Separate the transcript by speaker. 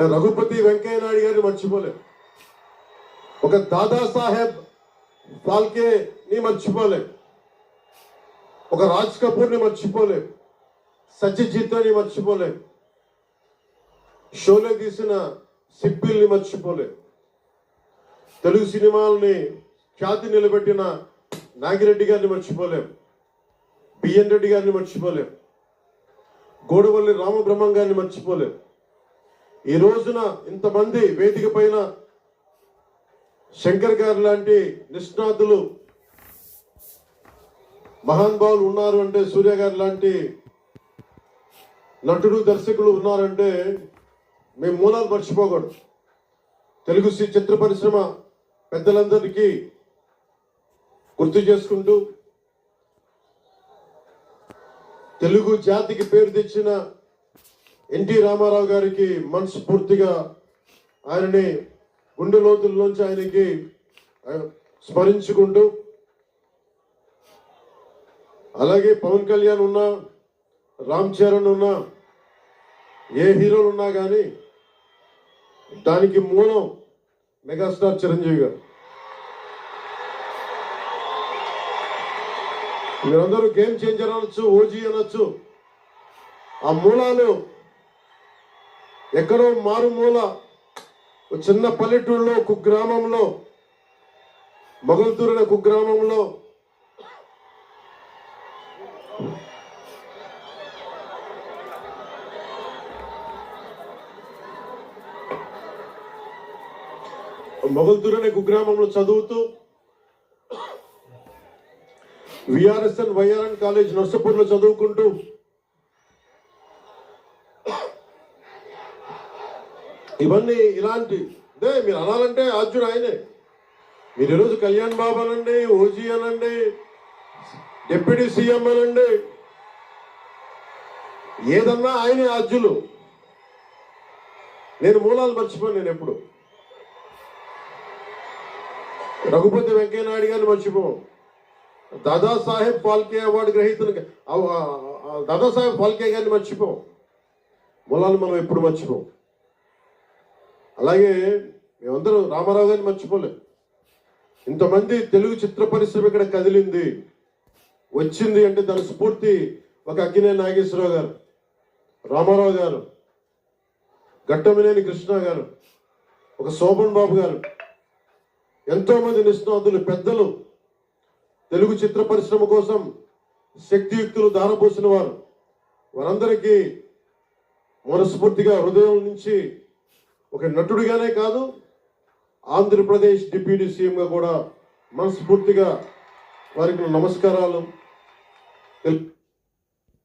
Speaker 1: రఘుపతి వెంకయ్య నాయుడు గారిని మర్చిపోలేం. ఒక దాదాసాహెబ్ ఫాల్కేని మర్చిపోలేం. ఒక రాజ్ కపూర్ని మర్చిపోలేం. సత్యజిత్ని మర్చిపోలేం. షోలే తీసిన సిప్పిల్ని మర్చిపోలేం. తెలుగు సినిమాలని ఖ్యాతి నిలబెట్టిన నాగిరెడ్డి గారిని మర్చిపోలేం. బిఎన్ రెడ్డి గారిని మర్చిపోలేం. గోడవల్లి రామబ్రహ్మం గారిని మర్చిపోలేం. ఈ రోజున ఇంతమంది వేదిక పైన శంకర్ గారు లాంటి నిష్ణాతులు మహానుభావులు ఉన్నారు అంటే సూర్య గారు లాంటి నటుడు దర్శకులు ఉన్నారంటే మేము మూలాలు మర్చిపోకూడదు. తెలుగు చిత్ర పరిశ్రమ పెద్దలందరికీ గుర్తు చేసుకుంటూ తెలుగు జాతికి పేరు తెచ్చిన ఎన్టీ రామారావు గారికి మనస్ఫూర్తిగా ఆయనని గుండె లోతుల్లోంచి ఆయనకి స్మరించుకుంటూ అలాగే పవన్ కళ్యాణ్ ఉన్నా రామ్ చరణ్ ఉన్నా ఏ హీరోలు ఉన్నా కానీ దానికి మూలం మెగాస్టార్ చిరంజీవి గారు. మీరందరూ గేమ్ చేంజర్ అనొచ్చు ఓజీ అనొచ్చు. ఆ మూలాలు ఎక్కడో మారుమూల చిన్న పల్లెటూరులో కుగ్రామంలో మొగల్తూరు కుగ్రామంలో మొగల్తూరు అనే కుగ్రామంలో చదువుతూ విఆర్ఎస్ఎన్ వైఆర్ఎన్ కాలేజ్ నర్సపూర్లో చదువుకుంటూ ఇవన్నీ ఇలాంటి అదే మీరు అనాలంటే ఆర్జున్ ఆయనే. మీరు ఈరోజు కళ్యాణ్ బాబు అనండి ఓజీ అనండి డిప్యూటీ సీఎం అనండి. ఏదన్నా ఆయనే ఆర్జులు నేను మూలాలు మర్చిపోను నేను ఎప్పుడు. రఘుపతి వెంకయ్య నాయుడు గారిని మర్చిపోవు దాదాసాహెబ్ ఫాల్కే అవార్డు గ్రహీతను దాదాసాహెబ్ ఫాల్కే గారిని మర్చిపోం మూలాలు మనం ఎప్పుడు మర్చిపోం అలాగే మేమందరం రామారావు గారిని మర్చిపోలేం. ఇంతమంది తెలుగు చిత్ర పరిశ్రమ ఇక్కడ కదిలింది. వచ్చింది అంటే దాని స్ఫూర్తి ఒక అగ్గినే నాగేశ్వరరావు గారు రామారావు గారు గట్టమినేని కృష్ణ గారు ఒక శోభన్ బాబు గారు ఎంతోమంది నిష్ణాతులు పెద్దలు తెలుగు చిత్ర పరిశ్రమ కోసం శక్తియుక్తులు దారపోసిన వారు. వారందరికీ మనస్ఫూర్తిగా హృదయం నుంచి ఒక నటుడిగానే కాదు ఆంధ్రప్రదేశ్ డిప్యూటీ సీఎంగా కూడా మనస్ఫూర్తిగా వారికి నమస్కారాలు. తెలు-